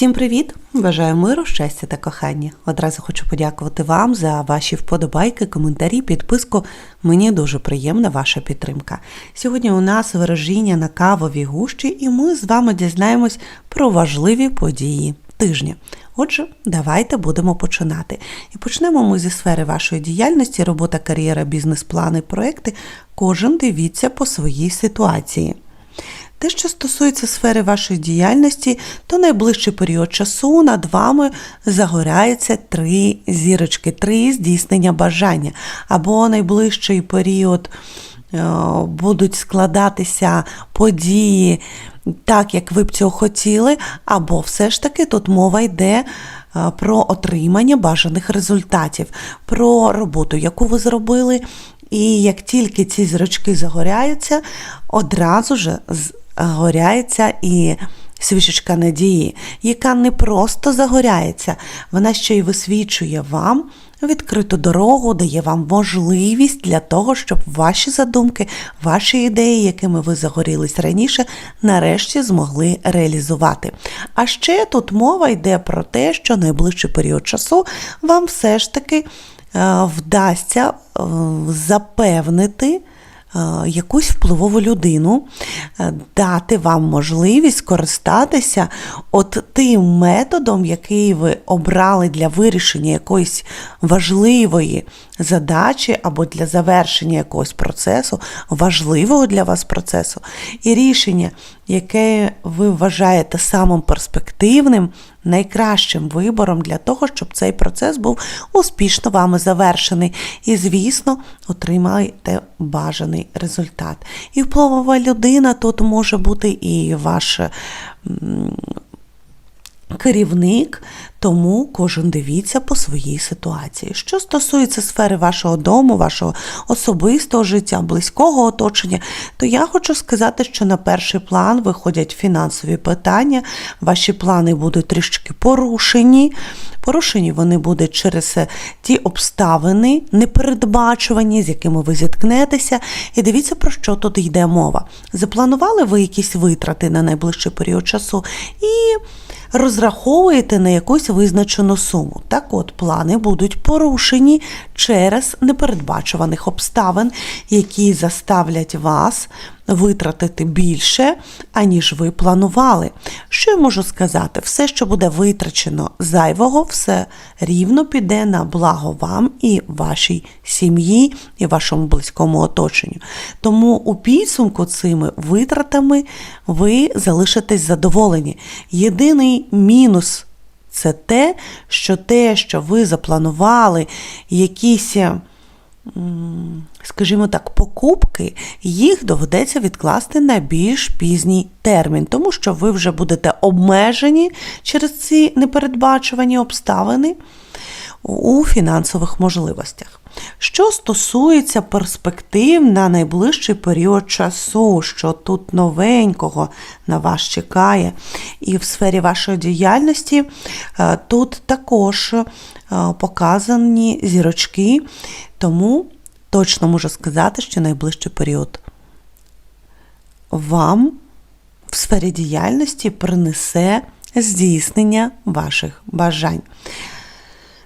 Всім привіт! Бажаю миру, щастя та кохання. Одразу хочу подякувати вам за ваші вподобайки, коментарі, підписку. Мені дуже приємна ваша підтримка. Сьогодні у нас виражіння на кавовій гущі, і ми з вами дізнаємось про важливі події тижня. Отже, давайте будемо починати. І почнемо ми зі сфери вашої діяльності, робота, кар'єра, бізнес-плани, проекти. Кожен дивіться по своїй ситуації. Те, що стосується сфери вашої діяльності, то найближчий період часу над вами загоряється три зірочки, три здійснення бажання. Або найближчий період е, будуть складатися події так, як ви б цього хотіли, або все ж таки тут мова йде. е, Про отримання бажаних результатів, про роботу, яку ви зробили, і як тільки ці зірочки загоряються, одразу ж загоряється і свічечка надії, яка не просто загоряється, вона ще й висвічує вам відкриту дорогу, дає вам можливість для того, щоб ваші задумки, ваші ідеї, якими ви загорілись раніше, нарешті змогли реалізувати. А ще тут мова йде про те, що найближчий період часу вам все ж таки е, вдасться е, запевнити. Е, Якусь впливову людину, е, дати вам можливість скористатися от тим методом, який ви обрали для вирішення якоїсь важливої задачі або для завершення якогось процесу, важливого для вас процесу, і рішення, яке ви вважаєте самим перспективним, найкращим вибором для того, щоб цей процес був успішно вами завершений. І, звісно, отримаєте бажаний результат. І впливова людина тут може бути і ваш керівник, тому кожен дивіться по своїй ситуації. Що стосується сфери вашого дому, вашого особистого життя, близького оточення, то я хочу сказати, що на перший план виходять фінансові питання, ваші плани будуть трішки порушені. Порушені вони будуть через ті обставини, непередбачувані, з якими ви зіткнетеся. І дивіться, про що тут йде мова. Запланували ви якісь витрати на найближчий період часу і розраховуєте на якусь визначену суму. Так от, плани будуть порушені через непередбачуваних обставин, які заставлять вас витратити більше, аніж ви планували. Що я можу сказати? Все, що буде витрачено зайвого, все рівно піде на благо вам і вашій сім'ї, і вашому близькому оточенню. Тому у підсумку цими витратами ви залишитесь задоволені. Єдиний мінус це те, що те, що ви запланували, якісь м, скажімо так, покупки, їх доведеться відкласти на більш пізній термін, тому що ви вже будете обмежені через ці непередбачувані обставини у фінансових можливостях. Що стосується перспектив на найближчий період часу, що тут новенького на вас чекає, і в сфері вашої діяльності, е, тут також е, показані зірочки, тому точно можу сказати, що найближчий період вам в сфері діяльності принесе здійснення ваших бажань.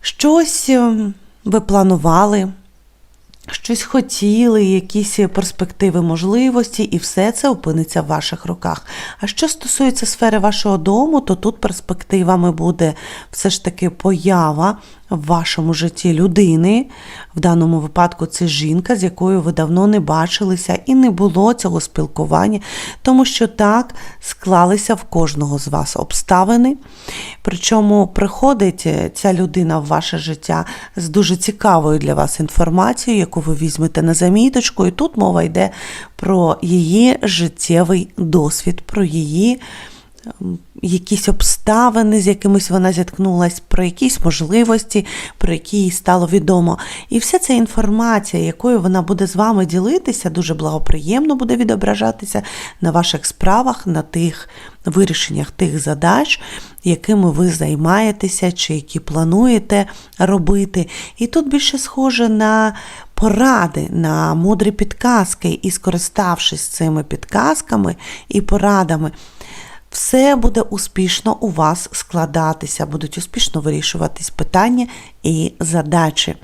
Щось ем, ви планували, щось хотіли, якісь перспективи можливості, і все це опиниться в ваших руках. А що стосується сфери вашого дому, то тут перспективами буде все ж таки поява в вашому житті людини. В даному випадку це жінка, з якою ви давно не бачилися, і не було цього спілкування, тому що так склалися в кожного з вас обставини. Причому приходить ця людина в ваше життя з дуже цікавою для вас інформацією, яку ви візьмете на заміточку, і тут мова йде про її життєвий досвід, про її якісь обставини, з якимись вона зіткнулась, про якісь можливості, про які їй стало відомо. І вся ця інформація, якою вона буде з вами ділитися, дуже благоприємно буде відображатися на ваших справах, на тих вирішеннях тих задач, якими ви займаєтеся, чи які плануєте робити. І тут більше схоже на поради, на мудрі підказки, і скориставшись цими підказками і порадами, все буде успішно у вас складатися, будуть успішно вирішуватись питання і задачі.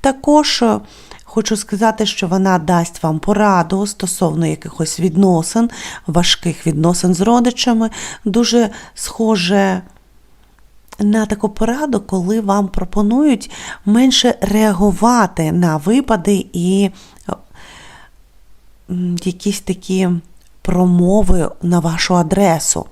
Також е, хочу сказати, що вона дасть вам пораду стосовно якихось відносин, важких відносин з родичами, дуже схоже. На таку пораду, коли вам пропонують менше реагувати на випади і якісь такі промови на вашу адресу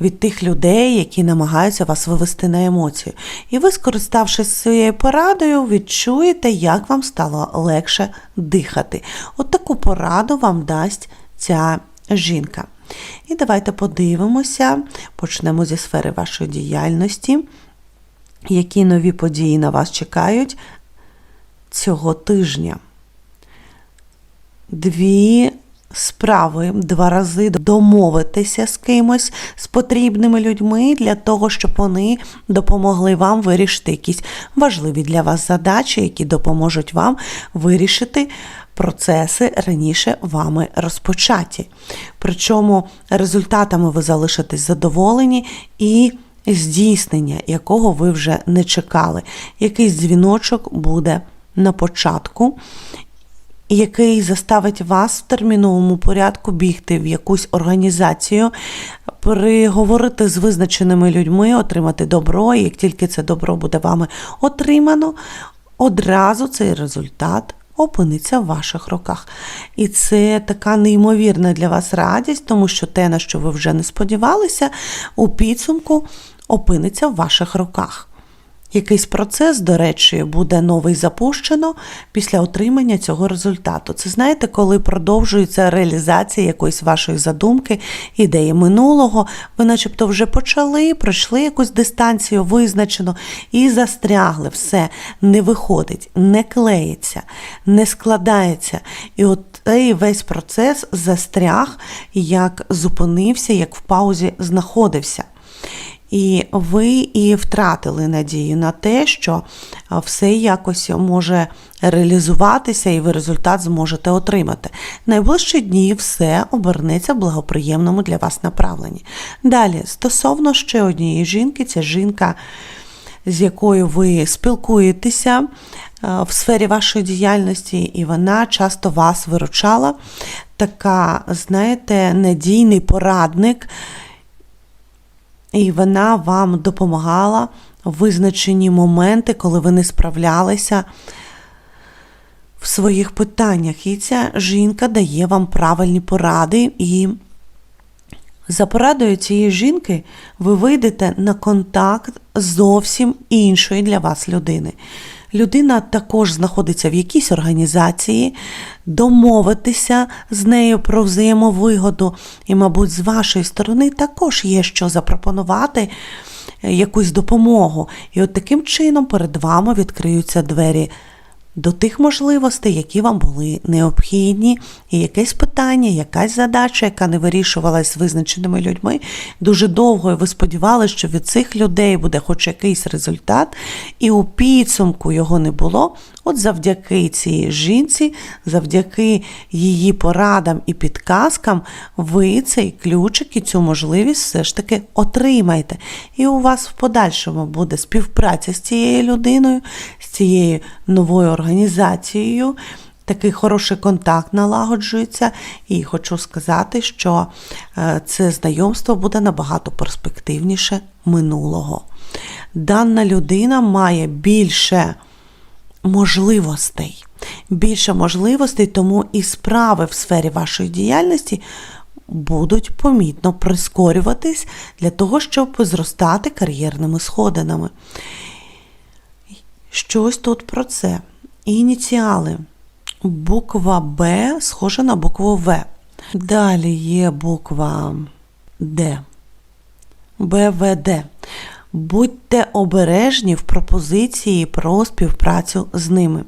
від тих людей, які намагаються вас вивести на емоцію. І ви, скориставшись цією порадою, відчуєте, як вам стало легше дихати. От таку пораду вам дасть ця жінка. І давайте подивимося, почнемо зі сфери вашої діяльності, які нові події на вас чекають цього тижня. Дві справи два рази домовитися з кимось, з потрібними людьми для того, щоб вони допомогли вам вирішити якісь важливі для вас задачі, які допоможуть вам вирішити процеси раніше вами розпочаті. Причому результатами ви залишитесь задоволені і здійснення, якого ви вже не чекали. Якийсь дзвіночок буде на початку який заставить вас в терміновому порядку бігти в якусь організацію, переговорити з визначеними людьми, отримати добро, і як тільки це добро буде вами отримано, одразу цей результат опиниться в ваших руках. І це така неймовірна для вас радість, тому що те, на що ви вже не сподівалися, у підсумку опиниться в ваших руках. Якийсь процес, до речі, буде новий запущено після отримання цього результату. Це знаєте, коли продовжується реалізація якоїсь вашої задумки, ідеї минулого, ви начебто вже почали, пройшли якусь дистанцію визначено і застрягли. Все не виходить, не клеїться, не складається. І от цей весь процес застряг, як зупинився, як в паузі знаходився. І ви і втратили надію на те, що все якось може реалізуватися, і ви результат зможете отримати. Найближчі дні все обернеться в благоприємному для вас направленні. Далі, стосовно ще однієї жінки, ця жінка, з якою ви спілкуєтеся в сфері вашої діяльності, і вона часто вас виручала. Така, знаєте, надійний порадник і вона вам допомагала в визначені моменти, коли ви не справлялися в своїх питаннях. І ця жінка дає вам правильні поради. І за порадою цієї жінки ви вийдете на контакт зовсім іншої для вас людини. Людина також знаходиться в якійсь організації, домовитися з нею про взаємовигоду, і, мабуть, з вашої сторони також є що запропонувати якусь допомогу. І от таким чином перед вами відкриються двері до тих можливостей, які вам були необхідні, і якесь питання, якась задача, яка не вирішувалась з визначеними людьми, дуже довго і ви сподівалися, що від цих людей буде хоч якийсь результат, і у підсумку його не було. От завдяки цій жінці, завдяки її порадам і підказкам, ви цей ключик і цю можливість все ж таки отримаєте. І у вас в подальшому буде співпраця з цією людиною, з цією новою організацією. Такий хороший контакт налагоджується, і хочу сказати, що е, це знайомство буде набагато перспективніше минулого. Дана людина має більше можливостей. Більше можливостей, тому і справи в сфері вашої діяльності будуть помітно прискорюватись для того, щоб зростати кар'єрними сходинами. Щось тут про це. Ініціали. Буква Б схожа на букву В. Далі є буква Д. БВД. Будьте обережні в пропозиції про співпрацю з ними.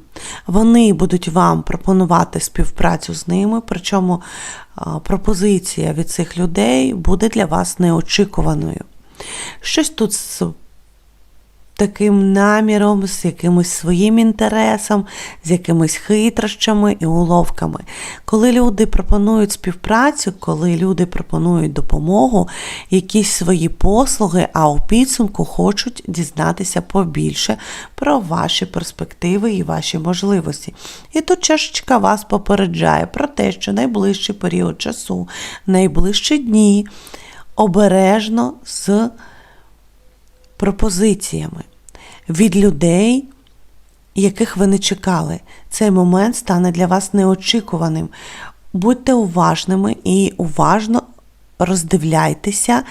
Вони будуть вам пропонувати співпрацю з ними, причому пропозиція від цих людей буде для вас неочікуваною. Щось тут таким наміром, з якимось своїм інтересом, з якимись хитрощами і уловками. Коли люди пропонують співпрацю, коли люди пропонують допомогу, якісь свої послуги, а у підсумку хочуть дізнатися побільше про ваші перспективи і ваші можливості. І тут чашечка вас попереджає про те, що найближчий період часу, найближчі дні обережно з пропозиціями від людей, яких ви не чекали. Цей момент стане для вас неочікуваним. Будьте уважними і уважно роздивляйтеся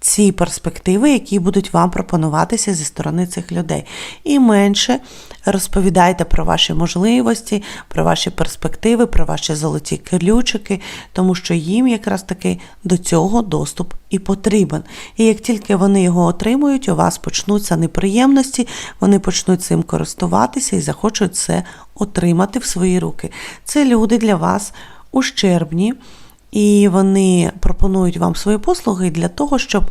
ці перспективи, які будуть вам пропонуватися зі сторони цих людей. І менше розповідайте про ваші можливості, про ваші перспективи, про ваші золоті ключики, тому що їм якраз таки до цього доступ і потрібен. І як тільки вони його отримують, у вас почнуться неприємності, вони почнуть цим користуватися і захочуть це отримати в свої руки. Це люди для вас ущербні. І вони пропонують вам свої послуги для того, щоб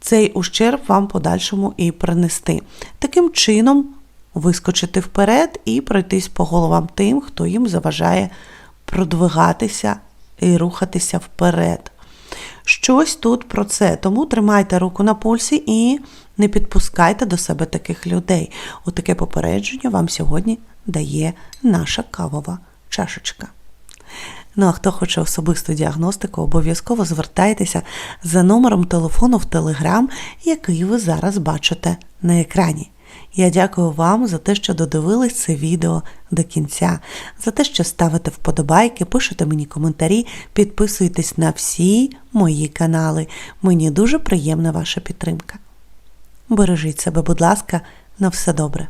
цей ущерб вам подальшому і принести. Таким чином, вискочити вперед і пройтись по головам тим, хто їм заважає продвигатися і рухатися вперед. Щось тут про це. Тому тримайте руку на пульсі і не підпускайте до себе таких людей. Отаке попередження вам сьогодні дає наша кавова чашечка. Ну а хто хоче особисту діагностику, обов'язково звертайтеся за номером телефону в Телеграм, який ви зараз бачите на екрані. Я дякую вам за те, що додивились це відео до кінця, за те, що ставите вподобайки, пишете мені коментарі, підписуйтесь на всі мої канали. Мені дуже приємна ваша підтримка. Бережіть себе, будь ласка, на все добре.